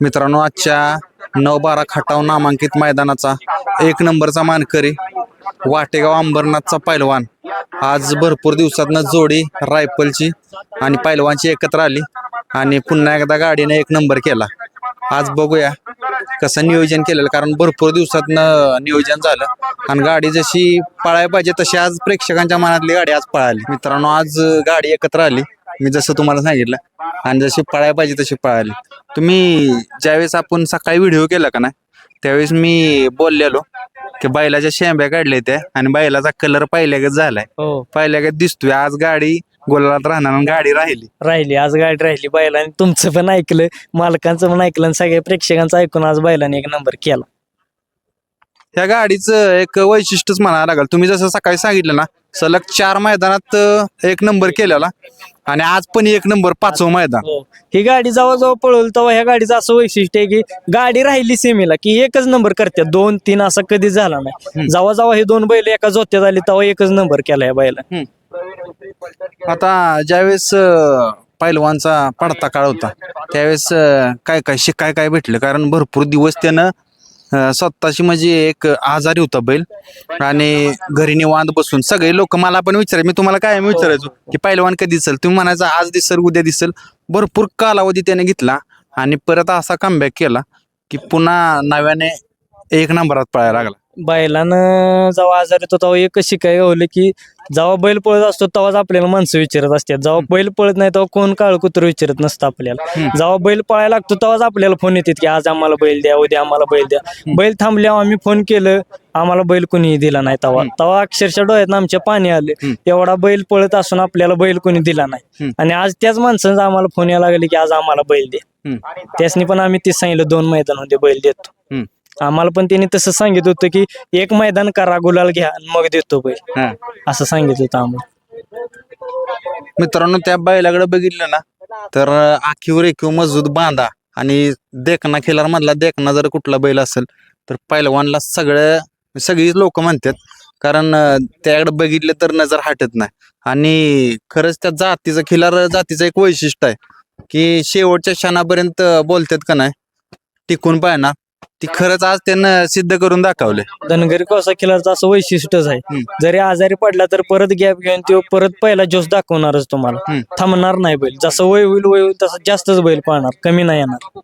मित्रांनो आजच्या नऊ बारा खटाव नामांकित मैदानाचा एक नंबरचा मानकरी वाटेगाव अंबरनाथचा पैलवान. आज भरपूर दिवसातनं जोडी रायफलची आणि पैलवानची एकत्र आली आणि पुन्हा एकदा गाडीने एक नंबर केला. आज बघूया कसं नियोजन केलेलं कारण भरपूर दिवसातनं नियोजन झालं आणि गाडी जशी पळायला पाहिजे तशी आज प्रेक्षकांच्या मनातली गाडी आज पळाली. मित्रांनो आज गाडी एकत्र आली. मी जसं तुम्हाला सांगितलं आणि जशी पळायला पाहिजे तशी पळाली. तुम्ही ज्यावेळेस आपण सकाळी व्हिडिओ केला का नाही त्यावेळेस मी बोललेलो की बैलाच्या शेंब्या काढल्या त्या आणि बैलाचा कलर पहिल्यागत झालाय. हो. पहिल्यागत दिसतोय. आज गाडी गोलात राहणार आणि गाडी राहिली. राहिली आज गाडी राहिली बैलाने. तुमचं पण ऐकलं मालकांचं पण ऐकलं आणि सगळ्या प्रेक्षकांचं ऐकून आज बैलाने एक नंबर केला. ह्या गाडीचं एक वैशिष्ट्यच म्हणायला लागल. तुम्ही जसं सकाळी सांगितलं ना सलग चार मैदानात एक नंबर केलेला. आणि आज पण एक नंबर पाचवं मैदान. हो. ही गाडी जेव्हा जेव्हा पळवली तेव्हा ह्या गाडीचं असं वैशिष्ट्य आहे की गाडी राहिली सेमीला की एकच नंबर करते दोन तीन असं कधी झाला नाही. जेव्हा जेव्हा हे दोन बैल एका जोत्यात आली तेव्हा एकच नंबर केला या बैला आता ज्यावेळेस अं, पैलवानचा पडता काळ होता त्यावेळेस अं, काय काय शिकाय काय भेटलं? कारण भरपूर दिवस त्यानं अं, स्वतःची म्हणजे एक आजारी होता बैल. आणि घरी निवांत बसून सगळे लोक मला पण विचारायचे मी तुम्हाला काय विचारायचो की पैलवान कधी दिसल? तुम्ही म्हणायचं आज दिसल उद्या दिसल. भरपूर कालावधी त्याने घेतला आणि परत असा कमबॅक केला की पुन्हा नव्याने एक नंबरात पळायला लागला. बैलानं जेव्हा आजार येतो तेव्हा एकच शिकाय गावलं की जेव्हा बैल पळत असतो तेव्हाच आपल्याला माणसं विचारत असतात. जेव्हा बैल पळत नाही तेव्हा कोण काळ कुत्र विचारत नसतं आपल्याला. जेव्हा बैल पळायला लागतो तेव्हाच आपल्याला फोन येतात की आज आम्हाला बैल द्या उद्या आम्हाला बैल द्या. बैल थांबल्यावर आम्ही फोन केलं आम्हाला बैल कोणीही दिला नाही तेव्हा. तेव्हा अक्षरशः डोळ्यात आमच्या पाणी आले. एवढा बैल पळत असून आपल्याला बैल कोणी दिला नाही. आणि आज त्याच माणसांचा आम्हाला फोन यायला लागले की आज आम्हाला बैल दे. त्यासनी पण आम्ही ते सांगितलं दोन मैदानामध्ये बैल देतो. आम्हाला पण त्यांनी तसं सांगितलं होतं की एक मैदान करा गुलाल घ्या मग देतो बैल. हा. असं सांगितलं होतं आम्हाला. मित्रांनो त्या बैलाकडे बघितलं ना तर आखीवर एकीव मजबूत बांधा आणि देखना खिलार मधला देखना जर कुठला बैल असेल तर पैलवानला सगळं सगळीच लोक म्हणतात. कारण अं, त्याकडे बघितलं तर नजर हटत नाही. आणि खरंच त्या जातीचं खिलार जातीचं एक वैशिष्ट्य आहे की शेवटच्या क्षणापर्यंत बोलतात का नाही टिकून पाहणार. ती खरंच आज त्यानं सिद्ध करून दाखवले धनगरी कोसा खिलारचं असं वैशिष्ट्यच आहे. जरी आजारी पडला तर परत गॅप घेऊन तो परत पहिला जोश दाखवणारच तुम्हाला. थांबणार नाही बैल. जसं वय होईल वय होईल तसं जास्तच बैल पाळणार कमी नाही येणार.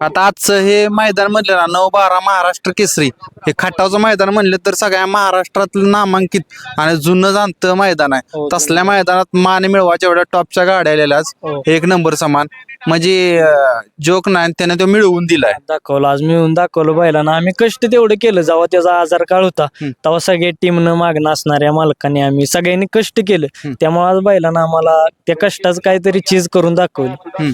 आता आजचं हे मैदान म्हणलं ना नऊ बारा महाराष्ट्र केसरी. हे खटावचं मैदान म्हणलं तर सगळ्या महाराष्ट्रातलं नामांकित आणि जुनं जाणतं मैदान आहे. हो, तसल्या मैदानात मान मिळवाच्या एवढ्या टॉपच्या गाड्या आलेल्या हो. एक नंबर समान. म्हणजे जोक नाही त्याने तो मिळवून दिलाय. दाखवलं. आज मिळून दाखवलं बैलांना. आम्ही कष्ट तेवढं केलं. जेव्हा त्याचा आजार काळ होता. तेव्हा सगळे टीमनं मागणं असणाऱ्या मालकाने आम्ही सगळ्यांनी कष्ट केलं. त्यामुळे आज बैलांना आम्हाला त्या कष्टाचं काहीतरी चीज करून दाखवलं.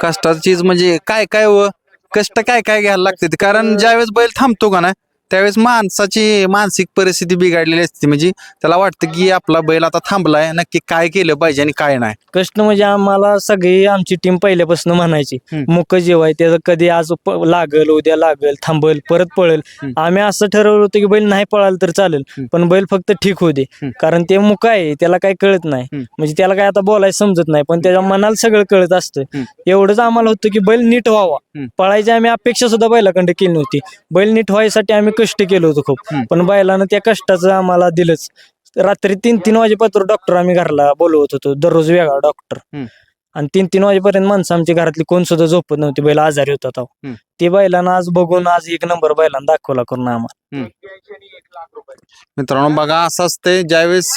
कष्टाची चीज म्हणजे काय काय व? कष्ट काय काय घ्यायला लागते कारण ज्यावेळेस बैल थांबतो का ना त्यावेळेस माणसाची मानसिक परिस्थिती बिघडलेली असते म्हणजे त्याला वाटतं की आपला बैल आता थांबलाय नक्की काय केलं पाहिजे आणि काय नाही कष्ट म्हणजे आम्हाला सगळी आमची टीम पहिल्यापासून म्हणायची हम्म. मुक जेव्हा आहे त्याचं कधी आज प- लागल उद्या लागल थांबल परत पळेल हम्म. आम्ही असं ठरवलं होतं की बैल नाही पळाल तर चालेल हम्म. पण बैल फक्त ठीक होऊ दे हम्म. कारण ते मुक आहे त्याला काही कळत नाही हम्म. म्हणजे त्याला काय आता बोलायचं समजत नाही पण त्याच्या मनाला सगळं कळत असतं हम्म. एवढंच आम्हाला होतं की बैल नीट व्हावा हम्म. पळायची आम्ही अपेक्षा सुद्धा बैलाकडे केली नव्हती बैल नीट व्हायसाठी आम्ही कष्ट केलं होतं खूप. पण बैलानं त्या कष्टाचं आम्हाला दिलंच. रात्री तीन तीन वाजेपर्यंत डॉक्टर आम्ही घरला बोलवत होतो. दररोज वेगळा डॉक्टर. आणि तीन तीन वाजेपर्यंत माणसं आमची घरातली कोण सुद्धा झोपत नव्हती. बैल आजारी होता. हम्म. ते बैलानं आज बघून आज एक नंबर बैलानं दाखवला करून आम्हाला. मित्रांनो बघा असं असते ज्यावेळेस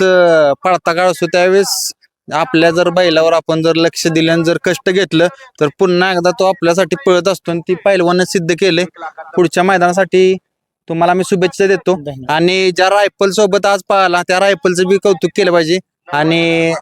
पळता काळ असतो त्यावेळेस आपल्या जर बैलावर आपण जर लक्ष दिलं आणि जर कष्ट घेतलं तर पुन्हा एकदा तो आपल्यासाठी पळत असतो आणि ती पैलवानं सिद्ध केले पुढच्या मैदानासाठी तुम्हाला मी शुभेच्छा देतो धन्यवाद. आणि ज्या रायफल सोबत आज पळाला त्या रायफलचं बी कौतुक केलं पाहिजे आणि